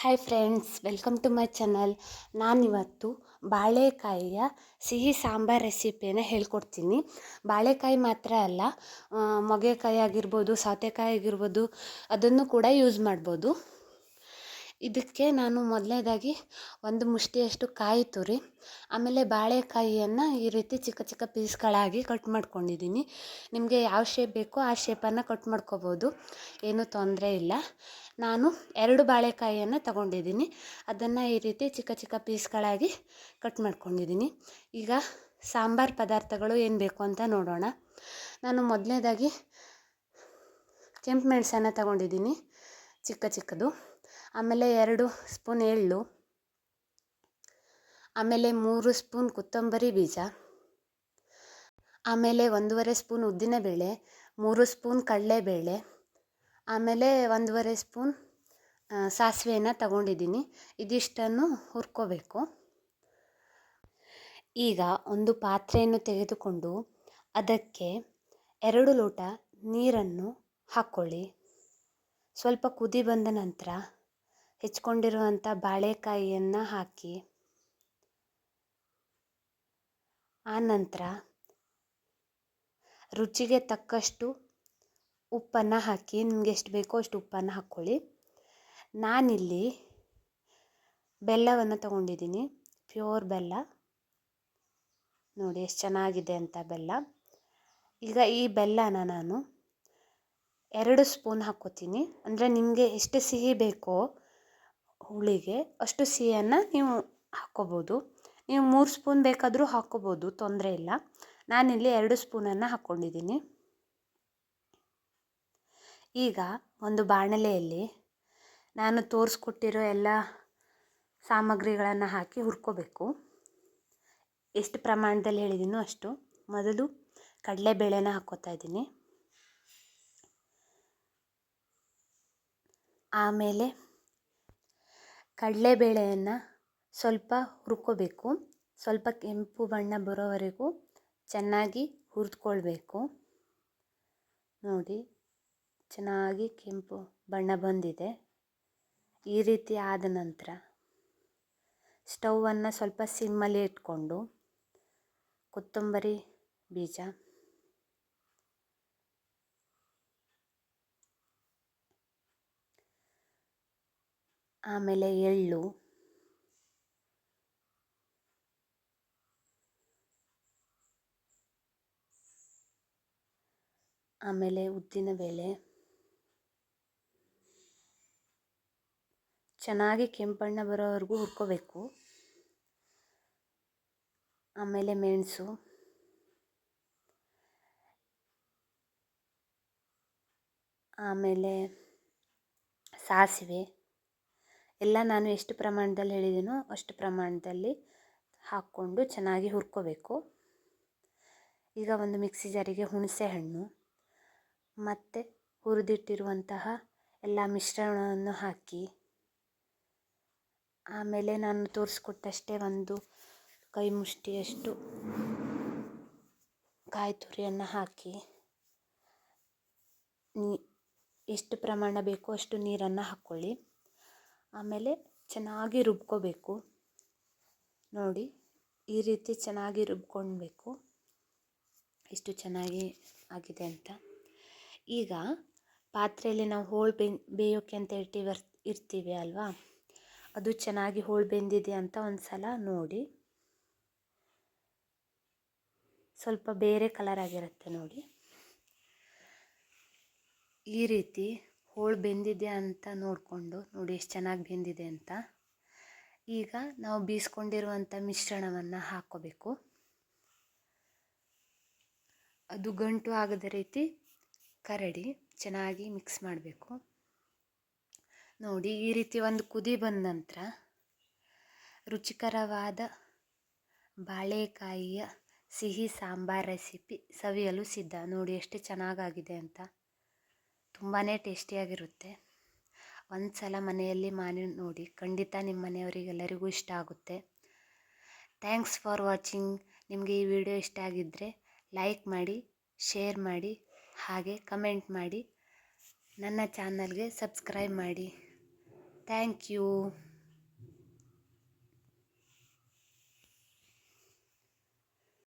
Hi friends welcome to my channel ನಾನಿವತ್ತು ಬಾಳೆಕಾಯಿಯ ಸಿಹಿ ಸಾಂಬಾರ್ ರೆಸಿಪಿಯನ್ನು ಹೇಳ್ಕೊಡ್ತೀನಿ. ಬಾಳೆಕಾಯಿ ಮಾತ್ರ ಅಲ್ಲ ಮೊಗೆಕಾಯಿ ಆಗಿರ್ಬೋದು, ಸೌತೆಕಾಯಿ ಆಗಿರ್ಬೋದು, ಅದನ್ನು ಕೂಡ ಯೂಸ್ ಮಾಡ್ಬೋದು. ಇದಕ್ಕೆ ನಾನು ಮೊದಲನೇದಾಗಿ ಒಂದು ಮುಷ್ಟಿಯಷ್ಟು ಕಾಯಿ ತುರಿ, ಆಮೇಲೆ ಬಾಳೆಕಾಯಿಯನ್ನು ಈ ರೀತಿ ಚಿಕ್ಕ ಚಿಕ್ಕ ಪೀಸ್ಗಳಾಗಿ ಕಟ್ ಮಾಡ್ಕೊಂಡಿದ್ದೀನಿ. ನಿಮಗೆ ಯಾವ ಶೇಪ್ ಬೇಕೋ ಆ ಶೇಪನ್ನು ಕಟ್ ಮಾಡ್ಕೋಬೋದು, ಏನೂ ತೊಂದರೆ ಇಲ್ಲ. ನಾನು ಎರಡು ಬಾಳೆಕಾಯಿಯನ್ನು ತಗೊಂಡಿದ್ದೀನಿ. ಅದನ್ನು ಈ ರೀತಿ ಚಿಕ್ಕ ಚಿಕ್ಕ ಪೀಸ್ಗಳಾಗಿ ಕಟ್ ಮಾಡ್ಕೊಂಡಿದ್ದೀನಿ. ಈಗ ಸಾಂಬಾರು ಪದಾರ್ಥಗಳು ಏನು ಬೇಕು ಅಂತ ನೋಡೋಣ. ನಾನು ಮೊದಲನೇದಾಗಿ ಕೆಂಪು ಮೆಣಸನ್ನು ತಗೊಂಡಿದ್ದೀನಿ, ಚಿಕ್ಕ ಚಿಕ್ಕದು. ಆಮೇಲೆ ಎರಡು ಸ್ಪೂನ್ ಎಳ್ಳು, ಆಮೇಲೆ ಮೂರು ಸ್ಪೂನ್ ಕೊತ್ತಂಬರಿ ಬೀಜ, ಆಮೇಲೆ ಒಂದೂವರೆ ಸ್ಪೂನ್ ಉದ್ದಿನಬೇಳೆ, ಮೂರು ಸ್ಪೂನ್ ಕಡಲೆಬೇಳೆ, ಆಮೇಲೆ ಒಂದೂವರೆ ಸ್ಪೂನ್ ಸಾಸಿವೆಯನ್ನು ತಗೊಂಡಿದ್ದೀನಿ. ಇದಿಷ್ಟನ್ನು ಹುರ್ಕೋಬೇಕು. ಈಗ ಒಂದು ಪಾತ್ರೆಯನ್ನು ತೆಗೆದುಕೊಂಡು ಅದಕ್ಕೆ ಎರಡು ಲೋಟ ನೀರನ್ನು ಹಾಕ್ಕೊಳ್ಳಿ ಸ್ವಲ್ಪ ಕುದಿ ಬಂದ ನಂತರ ಹೆಚ್ಕೊಂಡಿರುವಂಥ ಬಾಳೆಕಾಯಿಯನ್ನು ಹಾಕಿ, ಆ ನಂತರ ರುಚಿಗೆ ತಕ್ಕಷ್ಟು ಉಪ್ಪನ್ನು ಹಾಕಿ. ನಿಮ್ಗೆ ಎಷ್ಟು ಬೇಕೋ ಅಷ್ಟು ಉಪ್ಪನ್ನು ಹಾಕ್ಕೊಳ್ಳಿ. ನಾನಿಲ್ಲಿ ಬೆಲ್ಲವನ್ನು ತಗೊಂಡಿದ್ದೀನಿ. ಪ್ಯೂರ್ ಬೆಲ್ಲ. ನೋಡಿ ಎಷ್ಟು ಚೆನ್ನಾಗಿದೆ ಅಂತ ಬೆಲ್ಲ. ಈಗ ಈ ಬೆಲ್ಲನ ನಾನು ಎರಡು ಸ್ಪೂನ್ ಹಾಕ್ಕೋತೀನಿ. ಅಂದರೆ ನಿಮಗೆ ಎಷ್ಟು ಸಿಹಿ ಬೇಕೋ ಹುಳಿಗೆ ಅಷ್ಟು ಸಿಹಿಯನ್ನು ನೀವು ಹಾಕ್ಕೋಬೋದು. ನೀವು ಮೂರು ಸ್ಪೂನ್ ಬೇಕಾದರೂ ಹಾಕ್ಕೋಬೋದು, ತೊಂದರೆ ಇಲ್ಲ. ನಾನಿಲ್ಲಿ ಎರಡು ಸ್ಪೂನನ್ನು ಹಾಕ್ಕೊಂಡಿದ್ದೀನಿ. ಈಗ ಒಂದು ಬಾಣಲೆಯಲ್ಲಿ ನಾನು ತೋರಿಸ್ಕೊಟ್ಟಿರೋ ಎಲ್ಲ ಸಾಮಗ್ರಿಗಳನ್ನು ಹಾಕಿ ಹುರ್ಕೋಬೇಕು. ಎಷ್ಟು ಪ್ರಮಾಣದಲ್ಲಿ ಹೇಳಿದ್ದೀನೋ ಅಷ್ಟು. ಮೊದಲು ಕಡಲೆಬೇಳೆನ ಹಾಕ್ಕೋತಾ ಇದ್ದೀನಿ. ಆಮೇಲೆ ಕಡಲೆಬೇಳೆಯನ್ನು ಸ್ವಲ್ಪ ಹುರ್ಕೋಬೇಕು. ಸ್ವಲ್ಪ ಕೆಂಪು ಬಣ್ಣ ಬರೋವರೆಗೂ ಚೆನ್ನಾಗಿ ಹುರಿದ್ಕೊಳ್ಬೇಕು. ನೋಡಿ, ಚೆನ್ನಾಗಿ ಕೆಂಪು ಬಣ್ಣ ಬಂದಿದೆ. ಈ ರೀತಿ ಆದ ನಂತರ ಸ್ಟವನ್ನು ಸ್ವಲ್ಪ ಸಿಮ್ಮಲ್ಲಿ ಇಟ್ಕೊಂಡು ಕೊತ್ತಂಬರಿ ಬೀಜ ಆಮೇಲೆ ಎಳ್ಳು. ಆಮೇಲೆ ಉದ್ದಿನ ಬೇಳೆ. ಚೆನ್ನಾಗಿ ಕೆಂಪಣ್ಣ ಬರೋವರೆಗೂ ಹುರ್ಕೋಬೇಕು. ಆಮೇಲೆ ಮೆಣಸು. ಆಮೇಲೆ ಸಾಸಿವೆ. ಎಲ್ಲ ನಾನು ಎಷ್ಟು ಪ್ರಮಾಣದಲ್ಲಿ ಹೇಳಿದ್ದೀನೋ ಅಷ್ಟು ಪ್ರಮಾಣದಲ್ಲಿ ಹಾಕ್ಕೊಂಡು ಚೆನ್ನಾಗಿ ಹುರ್ಕೋಬೇಕು. ಈಗ ಒಂದು ಮಿಕ್ಸಿ ಜಾರಿಗೆ ಹುಣಸೆ ಹಣ್ಣು ಮತ್ತು ಹುರಿದಿಟ್ಟಿರುವಂತಹ ಎಲ್ಲ ಮಿಶ್ರಣವನ್ನು ಹಾಕಿ, ಆಮೇಲೆ ನಾನು ತೋರಿಸ್ಕೊಟ್ಟಷ್ಟೇ ಒಂದು ಕೈ ಮುಷ್ಟಿಯಷ್ಟು ಕಾಯಿ ತುರಿಯನ್ನು ಹಾಕಿ, ನೀ ಎಷ್ಟು ಪ್ರಮಾಣ ಬೇಕೋ ಅಷ್ಟು ನೀರನ್ನು ಹಾಕ್ಕೊಳ್ಳಿ. ಆಮೇಲೆ ಚೆನ್ನಾಗಿ ರುಬ್ಕೋಬೇಕು. ನೋಡಿ, ಈ ರೀತಿ ಚೆನ್ನಾಗಿ ರುಬ್ಕೊಳ್ಬೇಕು ಇಷ್ಟು ಚೆನ್ನಾಗಿ ಆಗಿದೆ ಅಂತ. ಈಗ ಪಾತ್ರೆಯಲ್ಲಿ ನಾವು ಹೋಳು ಬೆ ಬೇಯೋಕ್ಕೆ ಅಂತ ಇರ್ತೀವಿ ಇರ್ತೀವಿ ಅಲ್ವಾ? ಅದು ಚೆನ್ನಾಗಿ ಹೋಳು ಬೆಂದಿದೆ ಅಂತ ಒಂದು ಸಲ ನೋಡಿ. ಸ್ವಲ್ಪ ಬೇರೆ ಕಲರ್ ಆಗಿರುತ್ತೆ ನೋಡಿ. ಈ ರೀತಿ ಹೋಳು ಬೆಂದಿದೆ ಅಂತ ನೋಡಿಕೊಂಡು, ನೋಡಿ ಎಷ್ಟು ಚೆನ್ನಾಗಿ ಬೆಂದಿದೆ ಅಂತ. ಈಗ ನಾವು ಬೀಸ್ಕೊಂಡಿರುವಂಥ ಮಿಶ್ರಣವನ್ನು ಹಾಕ್ಕೋಬೇಕು ಅದು ಗಂಟು ಆಗದ ರೀತಿ ಕರಡಿ ಚೆನ್ನಾಗಿ ಮಿಕ್ಸ್ ಮಾಡಬೇಕು. ನೋಡಿ ಈ ರೀತಿ ಒಂದು ಕುದಿ ಬಂದ ನಂತರ ರುಚಿಕರವಾದ ಬಾಳೆಕಾಯಿಯ ಸಿಹಿ ಸಾಂಬಾರ್ ರೆಸಿಪಿ ಸವಿಯಲು ಸಿದ್ಧ. ನೋಡಿ ಎಷ್ಟು ಚೆನ್ನಾಗಾಗಿದೆ ಅಂತ. ತುಂಬಾ ಟೇಸ್ಟಿಯಾಗಿರುತ್ತೆ. ಒಂದು ಸಲ ಮನೆಯಲ್ಲಿ ಮಾಡಿ ನೋಡಿ, ಖಂಡಿತ ನಿಮ್ಮ ಮನೆಯವರಿಗೆಲ್ಲರಿಗೂ ಇಷ್ಟ ಆಗುತ್ತೆ. Thanks for watching. ನಿಮಗೆ ಈ ವಿಡಿಯೋ ಇಷ್ಟ ಆಗಿದ್ದರೆ ಲೈಕ್ ಮಾಡಿ, ಶೇರ್ ಮಾಡಿ, ಹಾಗೆ ಕಮೆಂಟ್ ಮಾಡಿ. ನನ್ನ ಚಾನಲ್ಗೆ ಸಬ್ಸ್ಕ್ರೈಬ್ ಮಾಡಿ. Thank you.